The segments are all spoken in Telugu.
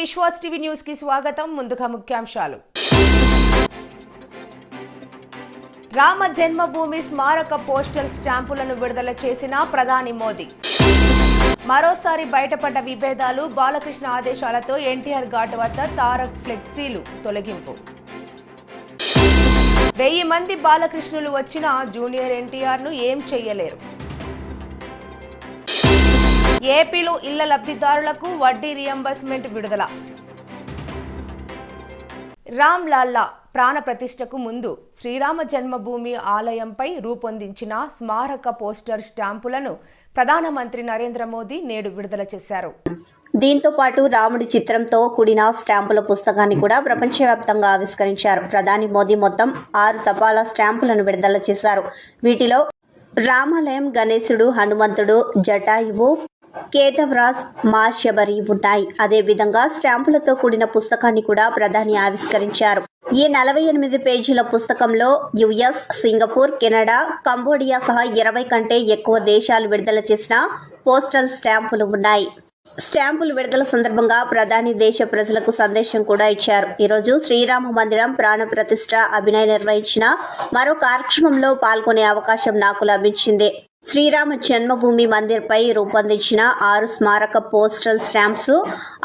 విశ్వాస్ టీవీ న్యూస్కి స్వాగతం. ముందుగా ముఖ్యాంశాలు. రామ జన్మభూమి స్మారక పోస్టల్ స్టాంపులను విడుదల చేసిన ప్రధాని మోదీ. మరోసారి బయటపడ్డ విభేదాలు బాలకృష్ణ ఆదేశాలతో ఎన్టీఆర్ ఘాట్ వద్ద తారక్ ఫ్లెక్సీలు తొలగింపు. వెయ్యి మంది బాలకృష్ణులు వచ్చినా జూనియర్ ఎన్టీఆర్ను ఏం చెయ్యలేరు. ఏపీలో ఇళ్ళ లబ్ధిదారులకు వడ్డీ రియంబర్స్మెంట్ విడుదల. రామ్ లాల్లా ప్రాణ ప్రతిష్టకు ముందు శ్రీరామ జన్మభూమి ఆలయంపై రూపొందించిన స్మారక పోస్టర్ స్టాంపులను ప్రధానమంత్రి నరేంద్ర మోదీ నేడు విడుదల చేశారు. దీంతో పాటు రాముడి చిత్రంతో కూడిన స్టాంపుల పుస్తకాన్ని కూడా ప్రపంచవ్యాప్తంగా ఆవిష్కరించారు. ప్రధాని మోదీ మొత్తం ఆరు తపాలా స్టాంపులను విడుదల చేశారు. వీటిలో రామాలయం గణేశుడు హనుమంతుడు జటాయువు కేతవ్రాజ్ మా శబరి ఉన్నాయి అదేవిధంగా స్టాంపులతో కూడిన పుస్తకాన్ని కూడా ప్రధాని ఆవిష్కరించారు. ఈ నలభై ఎనిమిది పేజీల పుస్తకంలో యుఎస్ సింగపూర్ కెనడా కంబోడియా సహా ఇరవై కంటే ఎక్కువ దేశాలు విడుదల చేసిన పోస్టల్ స్టాంపులు ఉన్నాయి. స్టాంపులు విడుదల సందర్భంగా ప్రధాని దేశ ప్రజలకు సందేశం కూడా ఇచ్చారు. ఈరోజు శ్రీరామ మందిరం ప్రాణ ప్రతిష్ట అభినయ నిర్వహించిన మరో కార్యక్రమంలో పాల్గొనే అవకాశం నాకు లభించింది. శ్రీరామ జన్మభూమి మందిర్పై రూపొందించిన ఆరు స్మారక పోస్టల్ స్టాంప్స్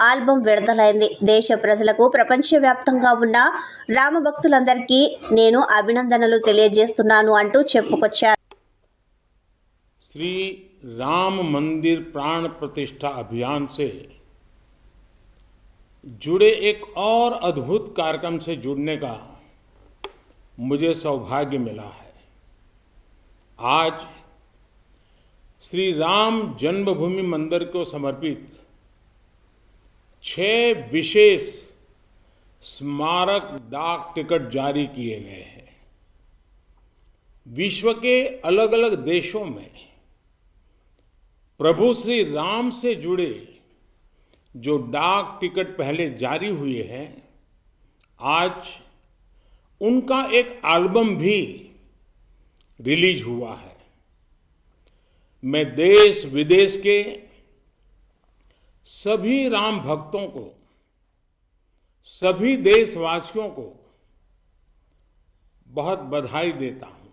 ఆల్బం విడుదలైంది దేశ ప్రజలకు ప్రపంచవ్యాప్తంగా ఉన్న రామ భక్తులందరికీ నేను అభినందనలు తెలియజేస్తున్నాను అంటూ చెప్పుకొచ్చారు श्री राम मंदिर प्राण प्रतिष्ठा अभियान से जुड़े एक और अद्भुत कार्यक्रम से जुड़ने का मुझे सौभाग्य मिला है आज श्री राम जन्मभूमि मंदिर को समर्पित छह विशेष स्मारक डाक टिकट जारी किए गए हैं। विश्व के अलग अलग देशों में प्रभु श्री राम से जुड़े जो डाक टिकट पहले जारी हुए हैं, आज उनका एक एल्बम भी रिलीज़ हुआ है। मैं देश विदेश के सभी राम भक्तों को, सभी देशवासियों को बहुत बधाई देता हूँ।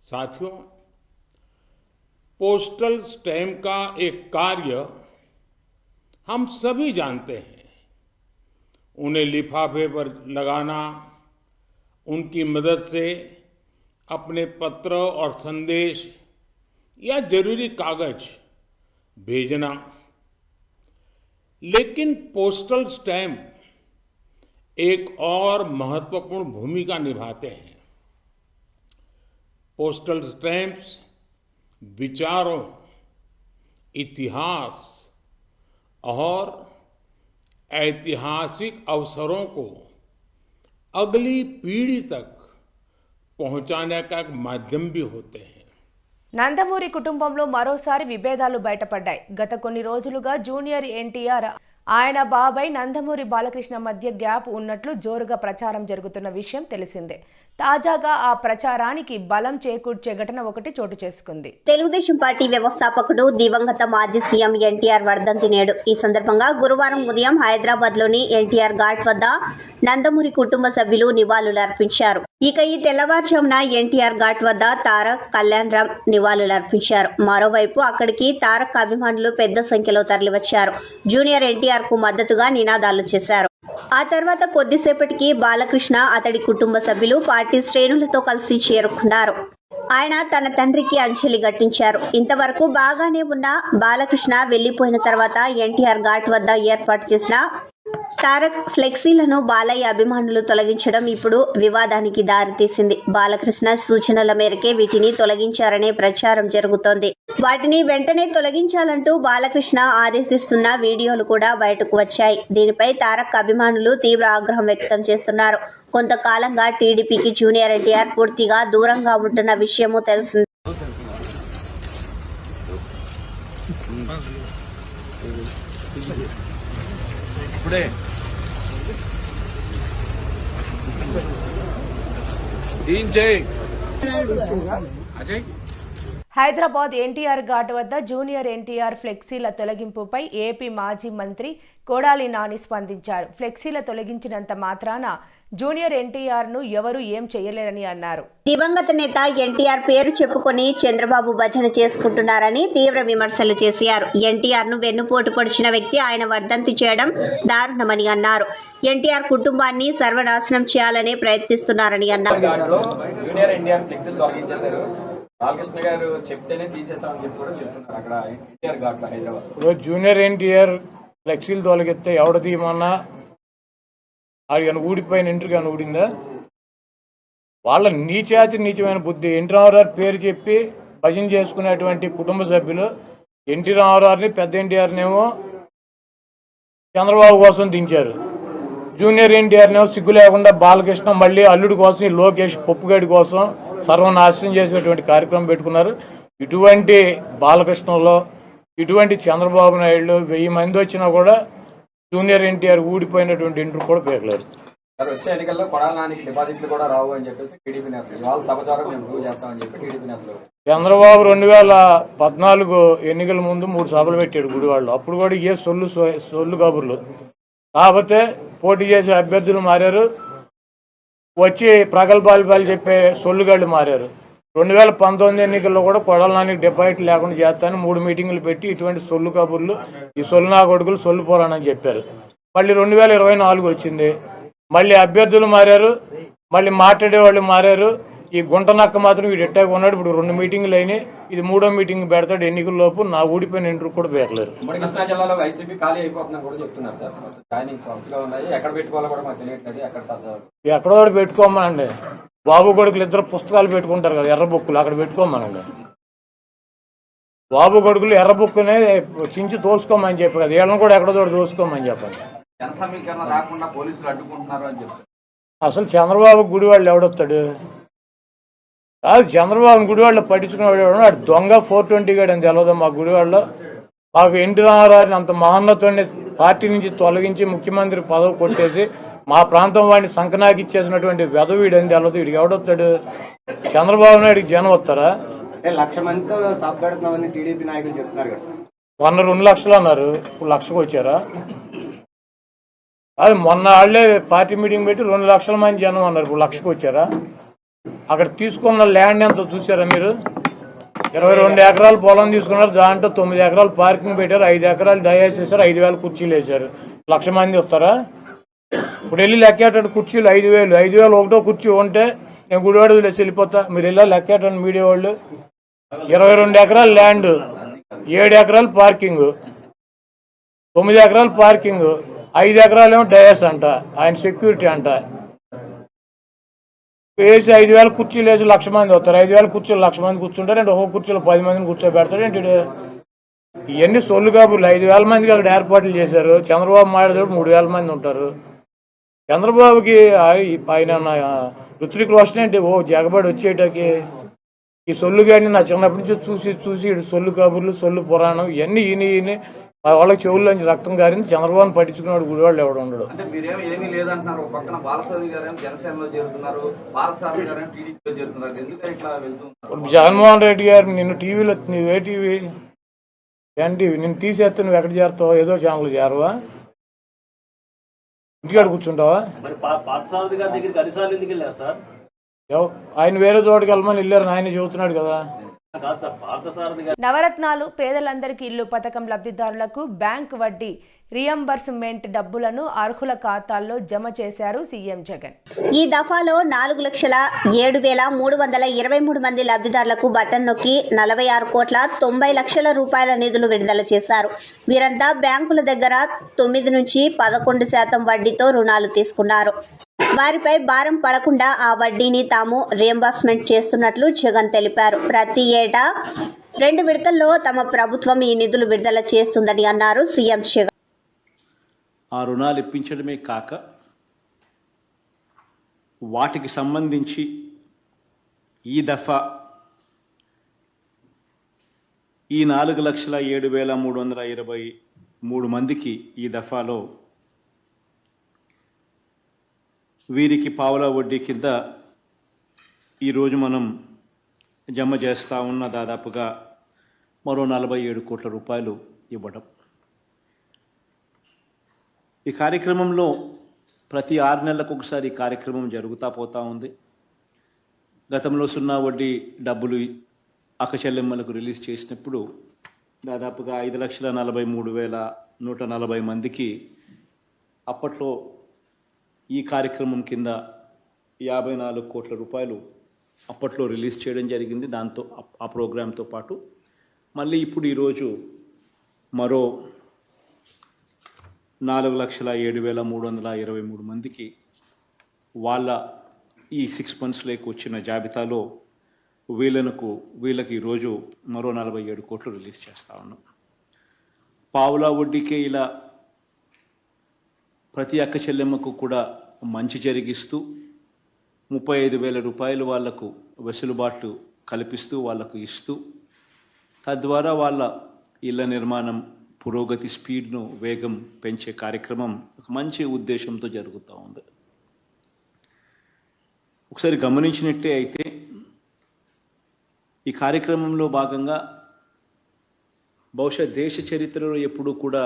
साथियों, पोस्टल स्टैम्प का एक कार्य हम सभी जानते हैं। उन्हें लिफाफे पर लगाना, उनकी मदद से अपने पत्र और संदेश या ज़रूरी कागज़? भेजना। लेकिन पोस्टल स्टैम्प एक और महत्वपूर्ण भूमिका निभाते हैं। पोस्टल स्टैम्प्स विचारों, इतिहास और ऐतिहासिक अवसरों को अगली पीढ़ी तक पहुँचाने का एक माध्यम भी होते हैं। నందమూరి కుటుంబంలో మరోసారి విభేదాలు బయటపడ్డాయి. గత కొన్ని రోజులుగా జూనియర్ ఎన్టీఆర్ ఆయన బాబాయ్ నందమూరి బాలకృష్ణ మధ్య గ్యాప్ ఉన్నట్లు జోరుగా ప్రచారం జరుగుతున్న విషయం తెలిసిందే. తాజాగా ఆ ప్రచారానికి బలం చేకూర్చే ఘటన ఒకటి చోటు చేసుకుంది. తెలుగుదేశం పార్టీ వ్యవస్థాపకుడు దివంగత మాజీ సీఎం ఎన్టీఆర్ వర్ధంతి నేడు. ఈ సందర్భంగా గురువారం ఉదయం హైదరాబాద్లోని ఎన్టీఆర్ ఘాట్ వద్ద నందమూరి కుటుంబ సభ్యులు నివాళులు అర్పించారు ఇక ఈ తెల్లవారుజామున ఎన్టీఆర్ ఘాట్ వద్ద తారక్ కళ్యాణ్ రామ్ నివాళులర్పించారు మరోవైపు అక్కడికి తారక్ అభిమానులు పెద్ద సంఖ్యలో తరలివచ్చారు. జూనియర్ ఎన్టీఆర్కు మద్దతుగా నినాదాలు చేశారు. ఆ తర్వాత కొద్దిసేపటికి బాలకృష్ణ అతడి కుటుంబ సభ్యులు పార్టీ శ్రేణులతో కలిసి చేరుకున్నారు. ఆయన తన తండ్రికి అంజలి ఘటించారు ఇంతవరకు బాగానే ఉన్న బాలకృష్ణ వెళ్ళిపోయిన తర్వాత ఎన్టీఆర్ ఘాట్ వద్ద ఏర్పాటు చేసిన తారక్ ఫ్లెక్సీలను బాలయ్య అభిమానులు తొలగించడం ఇప్పుడు వివాదానికి దారితీసింది. బాలకృష్ణ సూచనల మేరకే వీటిని తొలగించారనే ప్రచారం జరుగుతోంది. వాటిని వెంటనే తొలగించాలంటూ బాలకృష్ణ ఆదేశిస్తున్న వీడియోలు కూడా బయటకు వచ్చాయి. దీనిపై తారక్ అభిమానులు తీవ్ర ఆగ్రహం వ్యక్తం చేస్తున్నారు. కొంతకాలంగా టీడీపీకి జూనియర్ ఎన్టీఆర్ పూర్తిగా దూరంగా ఉంటున్న విషయము తెలిసింది. ఇప్పుడే ఏం చేయి అజయ్. హైదరాబాద్ ఎన్టీఆర్ ఘాట్ వద్ద జూనియర్ ఎన్టీఆర్ ఫ్లెక్సీల తొలగింపుపై ఏపీ మాజీ మంత్రి కొడాలి నాని స్పందించారు. ఫ్లెక్సీల తొలగించినంత మాత్రాన జూనియర్ ఎన్టీఆర్ను ఎవరూ ఏం చేయలేరని అన్నారు. దివంగత నేత ఎన్టీఆర్ పేరు చెప్పుకొని చంద్రబాబు భజన చేసుకుంటున్నారని తీవ్ర విమర్శలు చేశారు. ఎన్టీఆర్ను వెన్నుపోటు పొడిచిన వ్యక్తి ఆయన వర్ధంతి చేయడం దారుణమని అన్నారు. ఎన్టీఆర్ కుటుంబాన్ని సర్వనాశనం చేయాలనే ప్రయత్నిస్తున్నారని అన్నారు. ఘాట్లో బాలకృష్ణ గారు చెప్తేనే తీసేసామని చెప్పి కూడా చెప్తున్నారు అక్కడ ఎన్టీఆర్ ఘాట్లో హైదరాబాద్. ఇప్పుడు జూనియర్ ఎన్టీఆర్ ఫ్లెక్సీలు తొలగిస్తే ఎవడ తీయమన్నా? అది కానీ ఊడిపోయిన ఇంటర్ కానీ ఊడిందా? వాళ్ళ నీచాతి నీచమైన బుద్ధి. ఎన్టీ రామారావు పేరు చెప్పి భజన చేసుకునేటువంటి కుటుంబ సభ్యులు ఎన్టీ రామారావుని పెద్ద ఎన్టీఆర్నేమో చంద్రబాబు కోసం దించారు. జూనియర్ ఎన్టీఆర్నేమో సిగ్గు లేకుండా బాలకృష్ణ మళ్ళీ అల్లుడి కోసం ఈ లోకేష్ పప్పుగడి కోసం సర్వనాశనం చేసేటువంటి కార్యక్రమం పెట్టుకున్నారు. ఇటువంటి బాలకృష్ణలో ఇటువంటి చంద్రబాబు నాయుడు వెయ్యి మంది వచ్చినా కూడా జూనియర్ ఎన్టీఆర్ ఊడిపోయినటువంటి ఇంటర్ కూడా పేర్లేదు. సార్ వచ్చే ఎన్నికల్లో కొడాల నానికి డిపాజిట్లు కూడా రావు అని చెప్పేసి టీడీపీ నేతలు ఇవాళ సభ ద్వారా మేము ప్రూవ్ చేస్తామని చెప్పి టీడీపీ నేతలు చంద్రబాబు రెండు వేల పద్నాలుగు ఎన్నికల ముందు మూడు సభలు పెట్టాడు గుడివాళ్ళు అప్పుడు కూడా ఏ సొల్లు సొల్లు కబుర్లు. కాకపోతే పోటీ చేసే అభ్యర్థులు మారారు. వచ్చి ప్రగల్భాలు చెప్పే సొల్లుగాళ్ళు మారారు. రెండు వేల పంతొమ్మిది ఎన్నికల్లో కూడా కొడల నానికి డిపాజిట్ లేకుండా చేస్తాను మూడు మీటింగులు పెట్టి ఇటువంటి సొల్లు కబుర్లు ఈ సొల్లు నా కొడుకులు సొల్లు పోరానని చెప్పారు. మళ్ళీ రెండు వేల ఇరవై నాలుగు వచ్చింది. మళ్ళీ అభ్యర్థులు మారారు. మళ్ళీ మాట్లాడే వాళ్ళు మారారు. ఈ గుంట నక్క మాత్రం వీడు ఎట్టాగా ఉన్నాడు. ఇప్పుడు రెండు మీటింగులు అయినాయి. ఇది మూడో మీటింగ్ పెడతాడు ఎన్నికల లోపు. నా ఊడిపోయిన ఇంటర్ కూడా పేర్లేరు ఉమ్మడి కృష్ణా జిల్లాలో వైసీపీ ఖాళీ అయిపోతుందని కూడా చెప్తున్నారు సార్. జాయినింగ్స్ వరుసగా ఉన్నాయి. ఎక్కడ పెట్టుకోవాలో కూడా మాకు తెలియట్లేదు. ఎక్కడ పెట్టుకోమనండి. బాబు కొడుకులు ఇద్దరు పుస్తకాలు పెట్టుకుంటారు కదా ఎర్ర బుక్కులు అక్కడ పెట్టుకోమనండి. బాబు కొడుకులు ఎర్ర బుక్కునే చించి తోసుకోమని చెప్పి కదా వీళ్ళని కూడా ఎక్కడో చోట తోసుకోమని చెప్పండి. జన సమీకరణ రాకుండా పోలీసులు అడ్డుకుంటున్నారు అని చెప్పి అసలు చంద్రబాబు గుడివాళ్ళు ఎవడొస్తాడు? కాదు చంద్రబాబు గుడివాళ్ళు పట్టించుకునేవాడు ఎవడు? వాడు దొంగ ఫోర్ ట్వంటీ గాడు అని తెలియదు మా గుడివాళ్ళు మాకు ఎన్టీ రామారావుని అంత మహోన్నతుడిని పార్టీ నుంచి తొలగించి ముఖ్యమంత్రి పదవి కొట్టేసి మా ప్రాంతం వాడిని సంకనాకి ఇచ్చేసినటువంటి వెధవీడు అని తెలియదు వీడికి ఎవడొస్తాడు? చంద్రబాబు నాయుడికి జనం వస్తారా? లక్ష మందితో పెడుతున్నామని టీడీపీ నాయకులు చెప్తున్నారు కదా మొన్న రెండు లక్షలు అన్నారు. ఇప్పుడు లక్షకు వచ్చారా? అది మొన్న వాళ్ళే పార్టీ మీటింగ్ పెట్టి రెండు లక్షల మంది జనం అన్నారు. ఇప్పుడు లక్షకు వచ్చారా? అక్కడ తీసుకున్న ల్యాండ్ ఎంత చూసారా మీరు? ఇరవై రెండు ఎకరాలు పొలం తీసుకున్నారు దాంట్లో తొమ్మిది ఎకరాలు పార్కింగ్ పెట్టారు ఐదు ఎకరాలు డయాస్ వేశారు ఐదు వేల కుర్చీలు వేశారు. లక్ష మంది వస్తారా? ఇప్పుడు వెళ్ళి లెక్కేటట్టు కుర్చీలు ఐదు వేలు ఐదు వేలు ఒకటో కుర్చీ ఉంటే నేను గుడివాడు వదిలేసి వెళ్ళిపోతా. మీరు వెళ్ళా లెక్కేటండి మీడియా వాళ్ళు? ఇరవై రెండు ఎకరాలు ల్యాండ్ ఏడు ఎకరాలు పార్కింగ్ తొమ్మిది ఎకరాలు పార్కింగ్ ఐదు ఎకరాలు ఏమో డయాస్ అంట ఆయన సెక్యూరిటీ అంట. వేసి ఐదు వేల కుర్చీలు వేసి లక్ష మంది వస్తారు. ఐదు వేల కుర్చీలు లక్ష మంది కూర్చుంటారు. అంటే ఒక్కొక్క కుర్చీలో పది మందిని కూర్చోబెడతారు. ఏంటి ఇవన్నీ సొల్లు కాబులు. ఐదు వేల మందికి అక్కడ ఏర్పాట్లు చేశారు. చంద్రబాబు మాట్లాడేటప్పుడు మూడు వేల మంది ఉంటారు. చంద్రబాబుకి ఆయన నా ఋత్విక్ రోషన్ ఏంటి? ఓ జగబడి వచ్చేటకి ఈ సొల్లు కానీ నా చిన్నప్పటి నుంచి చూసి చూసి సొల్లు కబుర్లు సొల్లు పురాణం ఇవన్నీ ఈయన ఈయన వాళ్ళ చెవుల్లోంచి రక్తం గారింది. చంద్రబాబుని పట్టించుకున్నాడు గుడివాళ్ళు ఎవడు ఉండడు. అంటే మీరేమో ఏమీ లేదంటున్నారు. ఒక పక్కన బాలసారి గారేమో జనసేనలో చేరుతున్నారు. పాలసారి గారేమో టీడీపీలో చేరుతున్నారు. ఎందుకని ఇట్లా వెళ్తున్నారు? ఇప్పుడు జగన్మోహన్ రెడ్డి గారు నిన్ను టీవీలో నువ్వే టీవీ? ఎన్టీవీ. నిన్ను తీసేస్తే నువ్వు ఎక్కడ చేరుతావు ఏదో ఛానల్ చేరవా? ఇంటికాడ కూర్చుంటావా? ఆయన వేరే చోటుకి వెళ్ళమని వెళ్ళారు ఆయన చెబుతున్నాడు కదా. నవరత్నాలు పేదలందరికీ ఇల్లు పథకం లబ్ధిదారులకు బ్యాంక్ వడ్డీ రియంబర్స్మెంట్ డబ్బులను అర్హుల ఖాతాల్లో జమ చేశారు సీఎం జగన్. ఈ దఫాలో నాలుగు లక్షల ఏడు వేల మూడు వందల ఇరవై మూడు మంది లబ్ధిదారులకు బటన్ నొక్కి నలభై ఆరు కోట్ల తొంభై లక్షల రూపాయల నిధులు విడుదల చేశారు. వీరంతా బ్యాంకుల దగ్గర తొమ్మిది నుంచి పదకొండు శాతం వడ్డీతో రుణాలు తీసుకున్నారు. వారిపై భారం పడకుండా ఆ వడ్డీని తాము రియంబర్స్మెంట్ చేస్తున్నట్లు జగన్ తెలిపారు. ప్రతి ఏటా రెండు విడతల్లో తమ ప్రభుత్వం ఈ నిధులు విడుదల చేస్తుందని అన్నారు సీఎం జగన్. ఆ రుణాలు ఇప్పించడమే కాక వాటికి సంబంధించి ఈ దఫా ఈ నాలుగు లక్షల ఏడు వేల మూడు వందల ఇరవై మూడు మందికి ఈ దఫాలో వీరికి పావుల వడ్డీ కింద ఈరోజు మనం జమ చేస్తూ ఉన్న దాదాపుగా మరో నలభై ఏడు కోట్ల రూపాయలు ఇవ్వడం. ఈ కార్యక్రమంలో ప్రతి ఆరు నెలలకు ఒకసారి కార్యక్రమం జరుగుతూ పోతూ ఉంది. గతంలో సున్నా వడ్డీ డబ్బులు అక్కచెల్లెమ్మలకు రిలీజ్ చేసినప్పుడు దాదాపుగా ఐదు లక్షల నలభై మూడు వేల నూట నలభై మందికి అప్పట్లో ఈ కార్యక్రమం కింద యాభై నాలుగు కోట్ల రూపాయలు అప్పట్లో రిలీజ్ చేయడం జరిగింది. దాంతో ఆ- ప్రోగ్రాంతో పాటు మళ్ళీ ఇప్పుడు ఈరోజు మరో నాలుగు లక్షల ఏడు వేల మూడు వందల ఇరవై మూడు మందికి వాళ్ళ ఈ సిక్స్ మంత్స్లోకి వచ్చిన జాబితాలో వీళ్ళకు వీళ్ళకి ఈరోజు మరో నలభై ఏడు కోట్లు రిలీజ్ చేస్తా ఉన్నాం. పావులా వడ్డీకే ఇలా ప్రతి అక్క చెల్లెమ్మకు కూడా మంచి జరిగిస్తూ ముప్పై ఐదు వేల రూపాయలు వాళ్ళకు వెసులుబాటు కల్పిస్తూ వాళ్ళకు ఇస్తూ తద్వారా వాళ్ళ ఇళ్ళ నిర్మాణం పురోగతి స్పీడ్ను వేగం పెంచే కార్యక్రమం ఒక మంచి ఉద్దేశంతో జరుగుతూ ఉంది. ఒకసారి గమనించినట్టే అయితే ఈ కార్యక్రమంలో భాగంగా బహుశా దేశ చరిత్రలో ఎప్పుడూ కూడా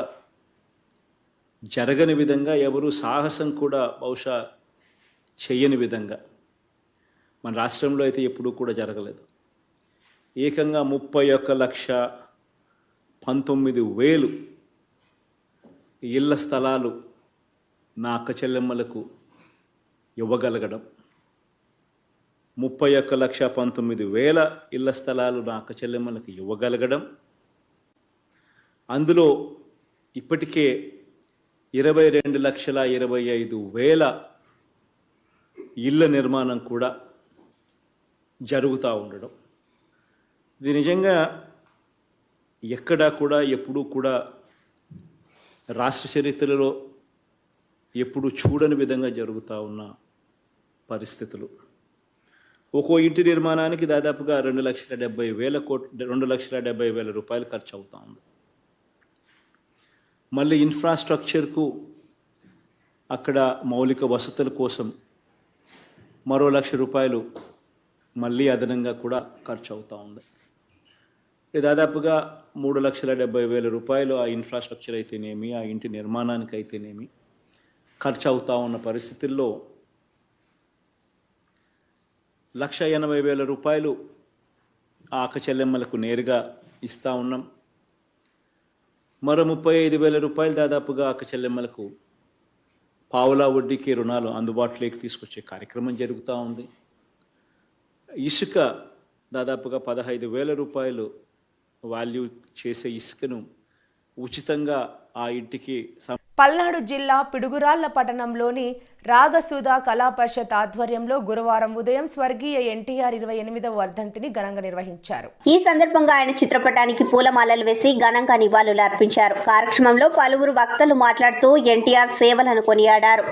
జరగని విధంగా ఎవరు సాహసం కూడా బహుశా చెయ్యని విధంగా. మన రాష్ట్రంలో అయితే ఎప్పుడూ కూడా జరగలేదు. ఏకంగా ముప్పై ఒక్క లక్ష పంతొమ్మిది వేలు ఇళ్ళ స్థలాలు నా అక్క చెల్లెమ్మలకు ఇవ్వగలగడం. ముప్పై ఒక్క లక్ష పంతొమ్మిది వేల ఇళ్ళ స్థలాలు నా అక్క చెల్లెమ్మలకు ఇవ్వగలగడం. అందులో ఇప్పటికే ఇరవై రెండు లక్షల ఇరవై ఐదు వేల ఇళ్ళ నిర్మాణం కూడా జరుగుతూ ఉండడం. ఇది నిజంగా ఎక్కడా కూడా ఎప్పుడూ కూడా రాష్ట్ర చరిత్రలో ఎప్పుడు చూడని విధంగా జరుగుతూ ఉన్న పరిస్థితులు. ఒక్కో ఇంటి నిర్మాణానికి దాదాపుగా రెండు లక్షల డెబ్బై వేల కోట్ రెండు లక్షల డెబ్బై వేల రూపాయలు ఖర్చు అవుతూ ఉంది. మళ్ళీ ఇన్ఫ్రాస్ట్రక్చర్కు అక్కడ మౌలిక వసతుల కోసం మరో లక్ష రూపాయలు మళ్ళీ అదనంగా కూడా ఖర్చు అవుతూ ఉంది దాదాపుగా మూడు లక్షల డెబ్బై వేల రూపాయలు ఆ ఇన్ఫ్రాస్ట్రక్చర్ అయితేనేమి ఆ ఇంటి నిర్మాణానికి అయితేనేమి ఖర్చు అవుతూ ఉన్న పరిస్థితుల్లో లక్ష ఎనభై వేల రూపాయలు ఆ అక్క చెల్లెమ్మలకు నేరుగా ఇస్తూ ఉన్నాం. మరో ముప్పై ఐదు వేల రూపాయలు దాదాపుగా అక్క చెల్లెమ్మలకు పావులా వడ్డీకి రుణాలు అందుబాటులోకి తీసుకొచ్చే కార్యక్రమం జరుగుతూ ఉంది. ఇసుక దాదాపుగా పదహైదు వేల రూపాయలు వాల్యూ చేసే ఇసుకను ఉచితంగా ఆ ఇంటికి పల్నాడు జిల్లా పిడుగురాళ్ళ పట్టణంలోని రాగసుధ కళాపరిషత్ ఆధ్వర్యంలో గురువారం ఉదయం స్వర్గీయ ఎన్టీఆర్ ఇరవై ఎనిమిదవ వర్ధంతిని ఘనంగా నిర్వహించారు. ఈ సందర్భంగా ఆయన చిత్రపటానికి పూలమాలలు వేసి ఘనంగా నివాళులు అర్పించారు. కార్యక్రమంలో పలువురు వక్తలు మాట్లాడుతూ ఎన్టీఆర్ సేవలను కొనియాడారు.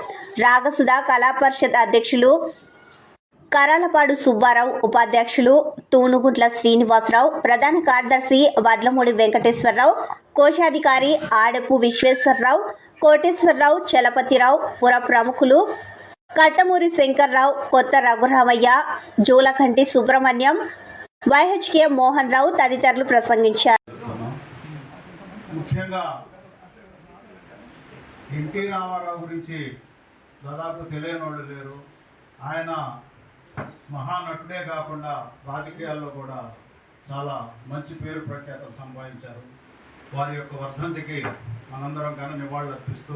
రాగసుధ కళాపరిషత్ అధ్యక్షులు కరాలపాడు సుబ్బారావు ఉపాధ్యక్షులు తూనుగుంట్ల శ్రీనివాసరావు ప్రధాన కార్యదర్శి వడ్లమూడి వెంకటేశ్వరరావు కోశాధికారి ఆడపు విశ్వేశ్వరరావు కోటేశ్వరరావు చలపతిరావు పుర ప్రముఖులు కట్టమూరి శంకర్రావు కొత్త రఘురామయ్య జూలకంటి సుబ్రహ్మణ్యం వైహెచ్కే మోహన్ రావు తదితరులు ప్రసంగించారు. ముఖ్యంగా ఎన్టీ రామారావు గురించి దాదాపు తెలియని వాళ్ళు లేరు. ఆయన మహానటుడే కాకుండా రాజకీయాల్లో కూడా చాలా మంచి పేరు ప్రఖ్యాతలు సంపాదించారు. వారి యొక్క వర్ధంతికి మనందరం కానీ నివాళులు అర్పిస్తూ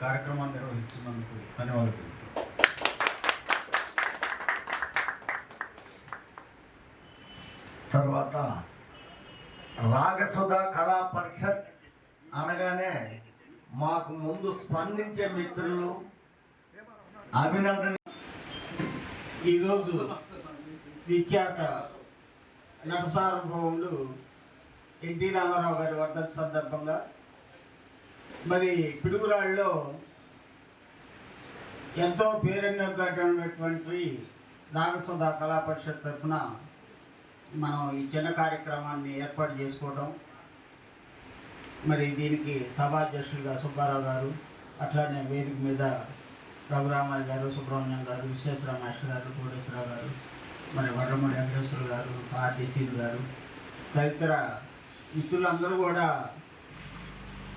కార్యక్రమాన్ని నిర్వహిస్తున్నందుకు ధన్యవాదాలు తర్వాత రాగసుధ కళా పరిషత్ అనగానే మాకు ముందు స్పందించే మిత్రులు అభినందన ఈరోజు విఖ్యాత నట ఎన్టీ రామారావు గారి వర్ధంతి సందర్భంగా మరి పిడుగురాళ్ళలో ఎంతో పేరెన్నటువంటి నాగసుధ కళా పరిషత్ తరఫున మనం ఈ చిన్న కార్యక్రమాన్ని ఏర్పాటు చేసుకోవడం మరి దీనికి సభాధ్యక్షులుగా సుబ్బారావు గారు అట్లానే వేదిక మీద రఘురామయ్య గారు సుబ్రహ్మణ్యం గారు విశ్వేశ్వర మాస్టర్ గారు కోటేశ్వరరావు గారు మరి వడ్రమూడి వెంకటేశ్వర గారు ఆర్డీసీలు గారు తదితర మిత్రులందరూ కూడా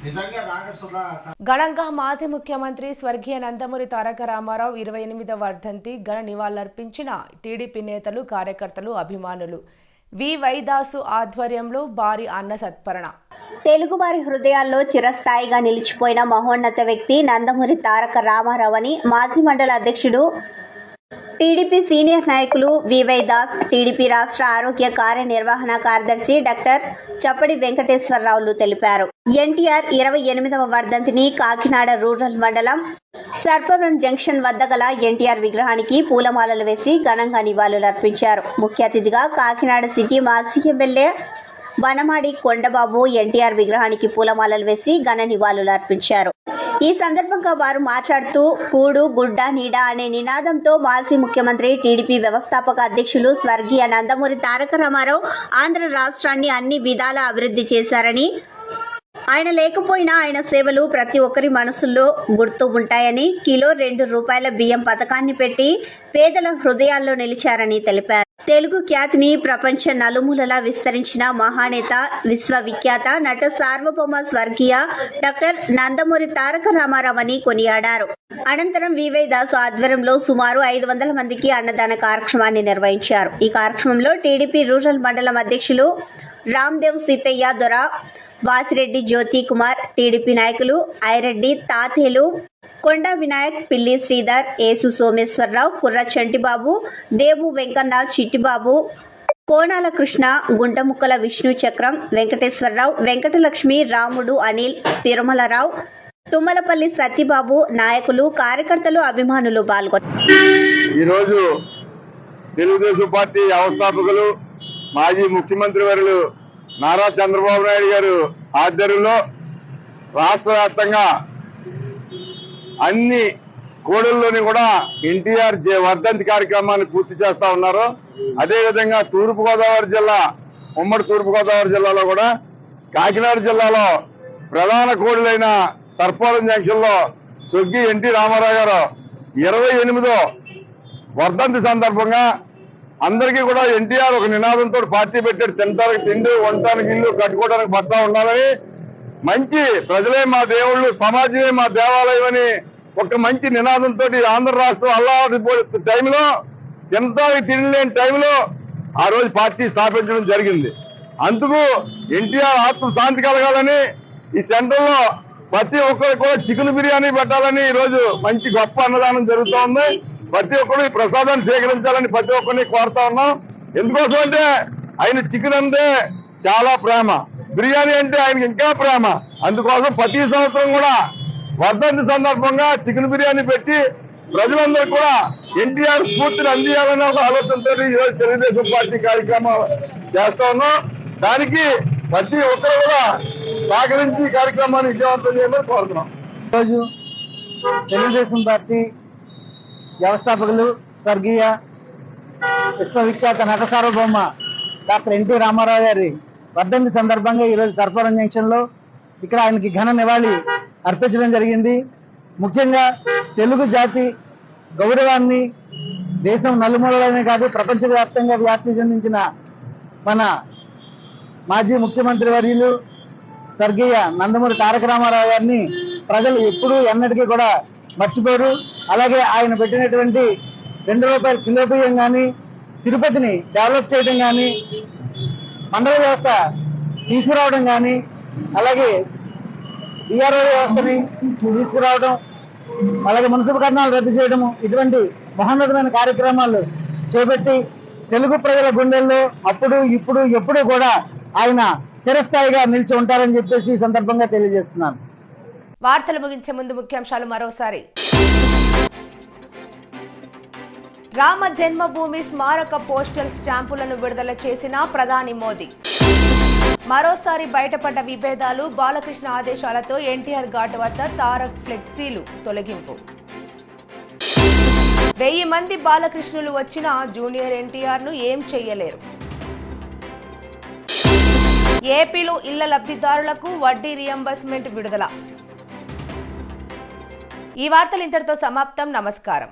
నిజంగా రాగసుధ ఘనంగా మాజీ ముఖ్యమంత్రి స్వర్గీయ నందమూరి తారక రామారావు ఇరవై ఎనిమిదవ వర్ధంతి ఘన నివాళులర్పించిన టీడీపీ నేతలు కార్యకర్తలు అభిమానులు. వి. వైదాసు ఆధ్వర్యంలో భారీ అన్న సత్పరణ. తెలుగువారి హృదయాల్లో చిరస్థాయిగా నిలిచిపోయిన మహోన్నత వ్యక్తి నందమూరి తారక రామారావు అని మాజీ మండల అధ్యక్షుడు టీడీపీ సీనియర్ నాయకులు వివై దాస్ టీడీపీ రాష్ట్ర ఆరోగ్య కార్యనిర్వహణ కార్యదర్శి డాక్టర్ చప్పడి వెంకటేశ్వరరావులు తెలిపారు. ఎన్టీఆర్ ఇరవై ఎనిమిదవ వర్ధంతిని కాకినాడ రూరల్ మండలం సర్పవరం జంక్షన్ వద్ద గల ఎన్టీఆర్ విగ్రహానికి పూలమాలలు వేసి ఘనంగా నివాళులర్పించారు. ముఖ్య అతిథిగా కాకినాడ సిటీ మాజీ ఎమ్మెల్యే వనమాడి కొండబాబు ఎన్టీఆర్ విగ్రహానికి పూలమాలలు వేసి ఘన నివాళులు అర్పించారు. ఈ సందర్భంగా వారు మాట్లాడుతూ కూడు గుడ్డ నీడ అనే నినాదంతో మాజీ ముఖ్యమంత్రి టీడీపీ వ్యవస్థాపక అధ్యక్షులు స్వర్గీయ నందమూరి తారక రామారావు ఆంధ్ర రాష్ట్రాన్ని అన్ని విధాల అభివృద్ధి చేశారని ఆయన లేకపోయినా ఆయన సేవలు ప్రతి ఒక్కరి మనసుల్లో గుర్తు ఉంటాయని కిలో రెండు రూపాయల బియ్యం పథకాన్ని పెట్టి పేదల హృదయాల్లో నిలిచారని తెలిపారు. తెలుగు ఖ్యాతిని ప్రపంచ నలుమూలలా విస్తరించిన మహానేత విశ్వవిఖ్యాత నట సార్వభౌమ స్వర్గీయ డాక్టర్ నందమూరి తారక రామారావుని కొనియాడారు. అనంతరం వివై దాస్ ఆధ్వర్యంలో సుమారు ఐదు వందల మందికి అన్నదాన కార్యక్రమాన్ని నిర్వహించారు. ఈ కార్యక్రమంలో టీడీపీ రూరల్ మండలం అధ్యక్షులు రామ్దేవ్ సీతయ్య దొర వాసిరెడ్డి జ్యోతి కుమార్ టీడీపీ నాయకులు ఐరెడ్డి తాతేలు కొండ వినాయక్ పిల్లి శ్రీధర్ ఏసు సోమేశ్వరరావు కుర్ర చంటిబాబు దేవు వెంకన్న చిట్టిబాబు కోణాల కృష్ణ గుంటముక్కల విష్ణు చక్రం వెంకటేశ్వరరావు వెంకటలక్ష్మి రాముడు అనిల్ తిరుమలరావు తుమ్మలపల్లి సత్యబాబు నాయకులు కార్యకర్తలు అభిమానులు పాల్గొన్నారు ఈరోజు తెలుగుదేశం పార్టీ వ్యవస్థాపకులు మాజీ ముఖ్యమంత్రి వర్యులు నారా చంద్రబాబు నాయుడు గారు ఆధ్వర్యంలో రాష్ట్ర వ్యాప్తంగా అన్ని కోడల్లోని కూడా ఎన్టీఆర్ జే వర్ధంతి కార్యక్రమాన్ని పూర్తి చేస్తా ఉన్నారు. అదేవిధంగా తూర్పుగోదావరి జిల్లా ఉమ్మడి తూర్పుగోదావరి జిల్లాలో కూడా కాకినాడ జిల్లాలో ప్రధాన కోడులైన సర్పాలం జంక్షన్లో సొగ్గి ఎన్టీ రామారావు గారు ఇరవై ఎనిమిదో వర్ధంతి సందర్భంగా అందరికీ కూడా ఎన్టీఆర్ ఒక నినాదంతో పార్టీ పెట్టాడు. తినడానికి తిండి ఉండటానికి ఇల్లు కట్టుకోవడానికి భర్త ఉండాలని మంచి ప్రజలే మా దేవుళ్ళు సమాజమే మా దేవాలయం అని ఒక మంచి నినాదంతో ఆంధ్ర రాష్ట్రం అల్లాడిపోయే టైంలో తినడానికి తిండి లేని టైంలో ఆ రోజు పార్టీ స్థాపించడం జరిగింది. అందుకు ఎన్టీఆర్ ఆత్మ శాంతి కలగాలని ఈ సెంటర్లో ప్రతి ఒక్కరు కూడా చికెన్ బిర్యానీ పెట్టాలని ఈరోజు మంచి గొప్ప అన్నదానం జరుగుతూ ఉంది. ప్రతి ఒక్కరు ఈ ప్రసాదాన్ని సేకరించాలని ప్రతి ఒక్కరిని కోరుతా ఉన్నాం. ఎందుకోసం అంటే ఆయన చికెన్ అంటే చాలా ప్రేమ. బిర్యానీ అంటే ఆయనకి ఇంకా ప్రేమ. అందుకోసం ప్రతి సంవత్సరం కూడా వర్ధంతి సందర్భంగా చికెన్ బిర్యానీ పెట్టి ప్రజలందరూ కూడా ఎన్టీఆర్ స్ఫూర్తిని అందియాలనే ఒక ఆలోచనతో ఈరోజు తెలుగుదేశం పార్టీ కార్యక్రమం చేస్తా ఉన్నాం. దానికి ప్రతి ఒక్కరు కూడా సహకరించి ఈ కార్యక్రమాన్ని విజయవంతం చేయమని కోరుతున్నాం. ఈరోజు తెలుగుదేశం పార్టీ వ్యవస్థాపకులు స్వర్గీయ విశ్వవిఖ్యాత నట సార్వభౌమ డాక్టర్ ఎన్టీ రామారావు గారి వర్ధంతి సందర్భంగా ఈరోజు సర్పవరం జంక్షన్లో ఇక్కడ ఆయనకి ఘన నివాళి అర్పించడం జరిగింది. ముఖ్యంగా తెలుగు జాతి గౌరవాన్ని దేశం నలుమూలలోనే కాదు ప్రపంచవ్యాప్తంగా వ్యాప్తి చెందించిన మన మాజీ ముఖ్యమంత్రి వర్యులు స్వర్గీయ నందమూరి తారక రామారావు గారిని ప్రజలు ఎప్పుడూ ఎన్నటికీ కూడా మర్చిపోరు. అలాగే ఆయన పెట్టినటువంటి రెండు రూపాయల కిలో బియ్యం కానీ తిరుపతిని డెవలప్ చేయడం కానీ మండల వ్యవస్థ తీసుకురావడం కానీ అలాగే బీఆర్ఓ వ్యవస్థని తీసుకురావడం అలాగే మున్సిపల్ కట్నాలు రద్దు చేయడము ఇటువంటి మహోన్నతమైన కార్యక్రమాలు చేపట్టి తెలుగు ప్రజల గుండెల్లో అప్పుడు ఇప్పుడు ఎప్పుడు కూడా ఆయన చిరస్థాయిగా నిలిచి ఉంటారని చెప్పేసి ఈ సందర్భంగా తెలియజేస్తున్నాను. వార్తలు ముగించే ముందు ముఖ్యాంశాలు మరోసారి. రామ జన్మభూమి స్మారక పోస్టల్ స్టాంపులను విడుదల చేసిన ప్రధాని మోదీ. మరోసారి బయటపడ్డ విభేదాలు బాలకృష్ణ ఆదేశాలతో ఎన్టీఆర్ ఘాట్ వద్ద తారక్ ఫ్లెక్సీలు తొలగింపు. వెయ్యి మంది బాలకృష్ణులు వచ్చిన జూనియర్ ఎన్టీఆర్ను ఏం చెయ్యలేరు. ఏపీలో ఇళ్ళ లబ్ధిదారులకు వడ్డీ రియంబర్స్మెంట్ విడుదల. ఈ వార్తలు ఇంతటితో సమాప్తం. నమస్కారం.